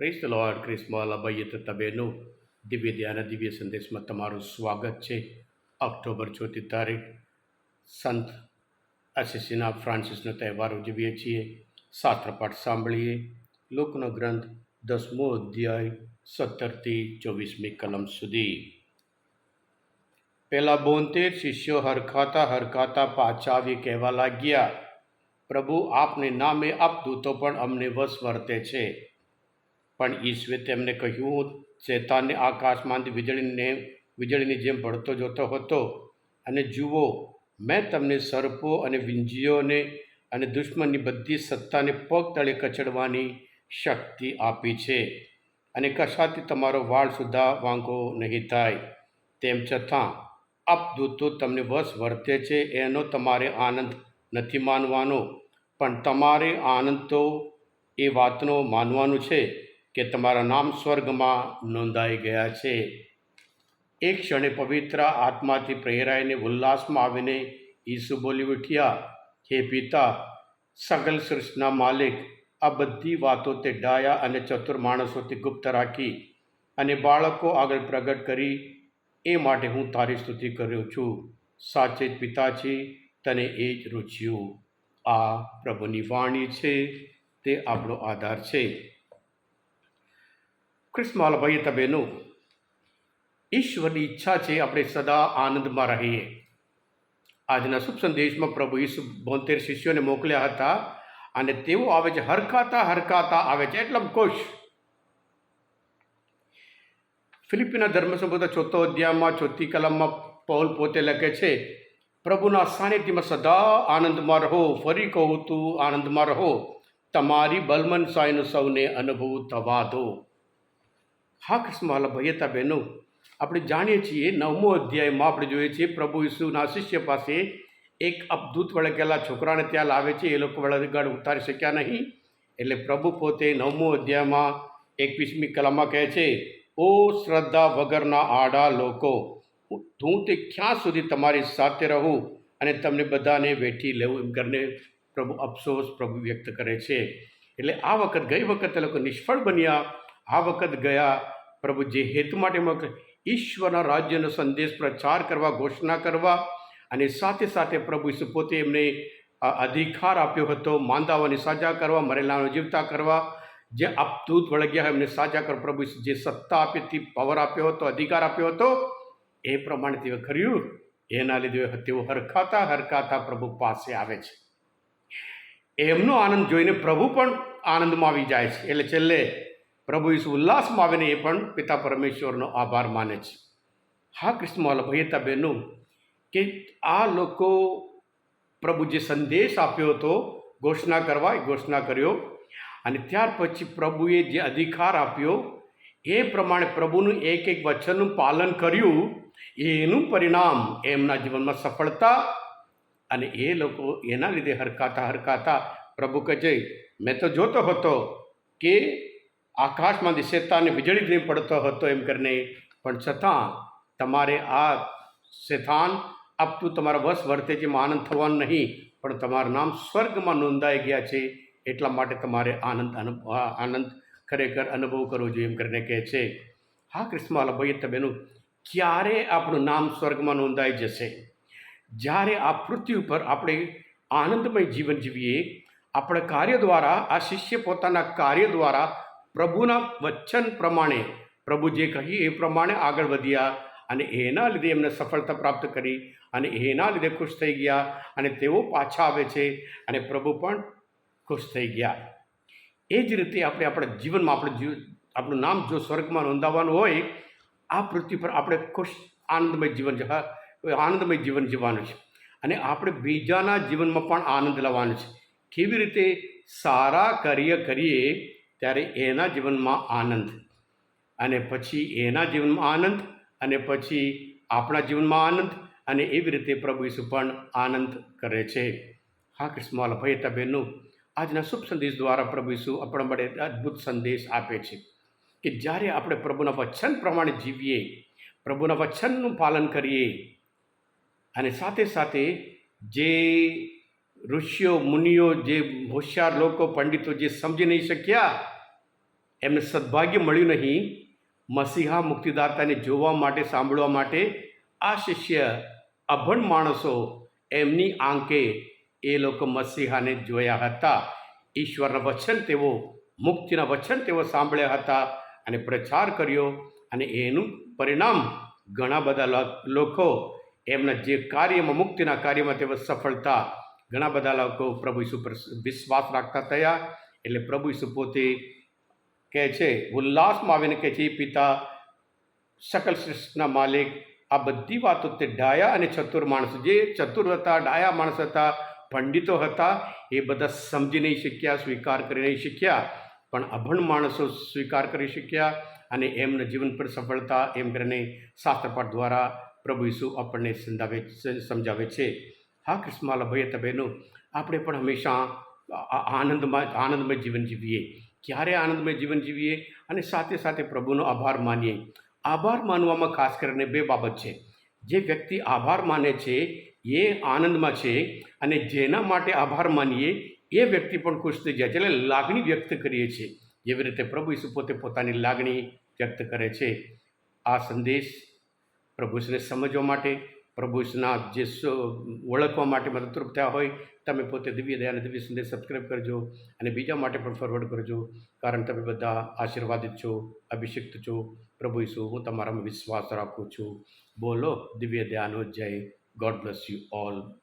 Press the lord ક્રિસ્મલ અભયત તબેનું દિવ્ય ધ્યાન દિવ્ય સંદેશમાં તમારું સ્વાગત છે ઓક્ટોબર ચોથી તારીખ સંત આશીષીના ફ્રાન્સિસનો તહેવાર ઉજવીએ છીએ શાસ્ત્રપાઠ સાંભળીએ લોકનો ગ્રંથ દસમો અધ્યાય સત્તરથી ચોવીસમી કલમ સુધી પહેલાં બોતેર શિષ્યો હરખાતા હરખાતા પાછા આવી કહેવા લાગ્યા પ્રભુ આપને નામે આપતું તો પણ અમને વશ વર્તે છે પણ ઈશ્વરે તેમને કહ્યું શેતાનને આકાશમાંથી વીજળીને, વીજળીની જેમ ભળતો જોતો હતો. અને જુઓ, મેં તમને સર્પો અને વિંજીઓને અને દુશ્મનની બધી સત્તાને પગ તળે કચડવાની શક્તિ આપી છે. અને કશાથી તમારો વાળ સુધા વાંકો નહીં થાય. તેમ છતાં અપદૂતો તમને વશ વર્તે છે, એનો તમારે આનંદ નથી માનવાનો. પણ તમારે આનંદ તો એ વાતનો માનવાનું છે. કે તમારા નામ સ્વર્ગમાં નોંધાઈ ગયા છે. એક ક્ષણે પવિત્ર આત્માથી પ્રેરાઈને ઉલ્લાસમાં આવીને ઈસુ બોલી ઉઠ્યા, હે પિતા, સગલ સૃષ્ટિના માલિક, આ બધી વાતો તે ડાયા અને ચતુર માણસોથી ગુપ્ત રાખી અને બાળકો આગળ પ્રગટ કરી, એ માટે હું તારી સ્તુતિ કર્યો છું. સાચે જ પિતાજી, તને એ જ રૂચ્યું આ પ્રભુની વાણી છે, તે આપણો આધાર છે. ક્રિસ્માલ ભાઈ તબેનો ઈશ્વરની ઈચ્છા છે આપણે સદા આનંદમાં રહીએ. આજના શુભ સંદેશમાં પ્રભુ ઈસુ બોતેર શિષ્યોને મોકલ્યા હતા અને તેઓ આવે છે, હરખાતા હરખાતા આવે છે, એટલે ખુશ. ફિલિપીના ધર્મસંબોધ ચોથો અધ્યાયમાં, ચોથી કલમમાં પૌલ પોતે લખે છે, પ્રભુના સાનિધ્યમાં સદા આનંદમાં રહો, ફરી કહું તું, આનંદમાં રહો. તમારી બલમન સાયનો સૌને અનુભવ થવા દો. હા કૃષ્ણ ભૈયતા બહેનો. આપણે જાણીએ છીએ નવમો અધ્યાયમાં આપણે જોઈએ છીએ પ્રભુ ઈસુના શિષ્ય પાસે એક અબદૂત વળગેલા છોકરાને ત્યાં લાવે છે. એ લોકો વળગડ ઉતારી શક્યા નહીં. એટલે પ્રભુ પોતે નવમો અધ્યાયમાં એકવીસમી કલામાં કહે છે, ઓ શ્રદ્ધા વગરના આડા લોકો, હું તે ક્યાં સુધી તમારી સાથે રહું અને તમને બધાને વેઠી લેવું? એમ કરીને પ્રભુ અફસોસ પ્રભુ વ્યક્ત કરે છે. એટલે આ વખત ગઈ વખત એ લોકો નિષ્ફળ બન્યા. આ વખત ગયા પ્રભુ જે હેતુ માટે મોકલે ઈશ્વરના રાજ્યનો સંદેશ પ્રચાર કરવા, ઘોષણા કરવા અને સાથે સાથે પ્રભુ ઈસુ પોતે એમને અધિકાર આપ્યો હતો, માંદાઓને સાજા કરવા, મરેલાનો જીવતા કરવા, જે અપદૂત વળગ્યા હોય એમને સાજા કર પ્રભુ જે સત્તા આપી હતી પાવર આપ્યો હતો, અધિકાર આપ્યો હતો, એ પ્રમાણે તેઓ કર્યું એના લીધે તેઓ હરખાતા હરખાતા પ્રભુ પાસે આવે છે. એમનો આનંદ જોઈને પ્રભુ પણ આનંદમાં આવી જાય છે. એટલે છેલ્લે પ્રભુ ઈસુ ઉલ્લાસમાં આવીને એ પણ પિતા પરમેશ્વરનો આભાર માને છે હા કૃષ્ણ ભૈયતા બહેનો કે આ લોકો પ્રભુ જે સંદેશ આપ્યો હતો ઘોષણા કરવા એ ઘોષણા કર્યો અને ત્યાર પછી પ્રભુએ જે અધિકાર આપ્યો એ પ્રમાણે પ્રભુનું એક એક વચનનું પાલન કર્યું એનું પરિણામ એમના જીવનમાં સફળતા અને એ લોકો એના લીધે હરકાતા હરકાતા પ્રભુ કહે મેં તો જોતો હતો કે આકાશમાંથી શેતાને વીજળી નહીં પડતો હતો એમ કરીને. પણ છતાં તમારે આ શેથાન આપતું તમારા વશ વર્તે એમાં આનંદ થવાનો નહીં, પણ તમારું નામ સ્વર્ગમાં નોંધાઈ ગયા છે, એટલા માટે તમારે આનંદ અનુ આનંદ ખરેખર અનુભવ કરવો જોઈએ એમ કરીને કહે છે. હા કૃષ્ણ ભાઈ બેનું, ક્યારે આપણું નામ સ્વર્ગમાં નોંધાઈ જશે? જ્યારે આ પૃથ્વી ઉપર આપણે આનંદમય જીવન જીવીએ, આપણા કાર્ય દ્વારા, આ શિષ્ય પોતાના કાર્ય દ્વારા પ્રભુના વચન પ્રમાણે પ્રભુ જે કહી એ પ્રમાણે આગળ વધ્યા અને એના લીધે એમને સફળતા પ્રાપ્ત કરી અને એના લીધે ખુશ થઈ ગયા અને તેઓ પાછા આવે છે અને પ્રભુ પણ ખુશ થઈ ગયા. એ જ રીતે આપણે આપણા જીવનમાં આપણે જીવ આપણું નામ જો સ્વર્ગમાં નોંધાવવાનું હોય, આ પૃથ્વી પર આપણે ખુશ, આનંદમય જીવન આનંદમય જીવન જીવવાનું છે. અને આપણે બીજાના જીવનમાં પણ આનંદ લાવવાનો છે. કેવી રીતે? સારા કાર્ય કરીએ ત્યારે એના જીવનમાં આનંદ. અને પછી એના જીવનમાં આનંદ, અને પછી આપણા જીવનમાં આનંદ, અને એવી રીતે પ્રભુ ઈસુ પણ આનંદ કરે છે. હા કૃષ્ણ ભાઈ તબેનું આજના શુભ સંદેશ દ્વારા પ્રભુ ઈસુ આપણા માટે અદ્ભુત સંદેશ આપે છે કે જ્યારે આપણે પ્રભુના વચન પ્રમાણે જીવીએ, પ્રભુના વચનનું પાલન કરીએ, અને સાથે સાથે જે ઋષિઓ, મુનિઓ, જે હોશિયાર લોકો, પંડિતો જે સમજી નહીં શક્યા, એમને સદભાગ્ય મળ્યું નહીં. મસીહા મુક્તિદાતાને જોવા માટે, સાંભળવા માટે આ શિષ્ય અભણ માણસો એમની આંકે એ લોકો મસીહાને જોયા હતા. ઈશ્વરના વચન તેઓ, મુક્તિના વચન તેઓ સાંભળ્યા હતા અને પ્રચાર કર્યો અને એનું પરિણામ ઘણા બધા લોકો એમના જે કાર્યમાં, મુક્તિના કાર્યમાં તેઓ સફળતા ઘણા બધા લોકો પ્રભુ ઈસુ પર વિશ્વાસ રાખતા થયા. એટલે પ્રભુ ઈસુ પોતે કહે છે ઉલ્લાસમાં આવીને કહે છે "હે પિતા, સકલ સૃષ્ટિના માલિક, આ બધી વાતો તે ડાયા અને ચતુર માણસ, જે ચતુર હતા, ડાયા માણસ હતા, પંડિતો હતા, એ બધા સમજી નહીં શક્યા, સ્વીકાર કરી નહીં શક્યા. પણ અભણ માણસો સ્વીકાર કરી શક્યા અને એમના જીવન પર સફળતા એમ કરીને શાસ્ત્રપાઠ દ્વારા પ્રભુ ઈસુ આપણને સમજાવે સમજાવે છે. હા કૃષ્ણમાલા ભાઈ હતા બહેનો. આપણે પણ હંમેશા આનંદમાં આનંદમય જીવન જીવીએ. ક્યારે આનંદમય જીવન જીવીએ? અને સાથે સાથે પ્રભુનો આભાર માનીએ. આભાર માનવામાં ખાસ કરીને બે બાબત છે. જે વ્યક્તિ આભાર માને છે, એ આનંદમાં છે અને જેના માટે આભાર માનીએ, એ વ્યક્તિ પણ ખુશ થઈ જાય છે એટલે લાગણી વ્યક્ત કરીએ છીએ. જેવી રીતે પ્રભુ ઈસુ પોતે પોતાની લાગણી વ્યક્ત કરે છે. આ સંદેશ પ્રભુશ્રીને સમજવા માટે પ્રભુ ઈસુના જે ઓળખવા માટે મદદરૂપ થયા હોય, તમે પોતે દિવ્ય દયાને દિવ્ય સંદેશ સબસ્ક્રાઈબ કરજો અને બીજા માટે પણ ફોરવર્ડ કરજો, કારણ તમે બધા આશીર્વાદિત છો, અભિષિક્ત છો. પ્રભુ ઈસુ, હું તમારામાં વિશ્વાસ રાખું છું. બોલો, દિવ્ય દયાનો જય. God bless you all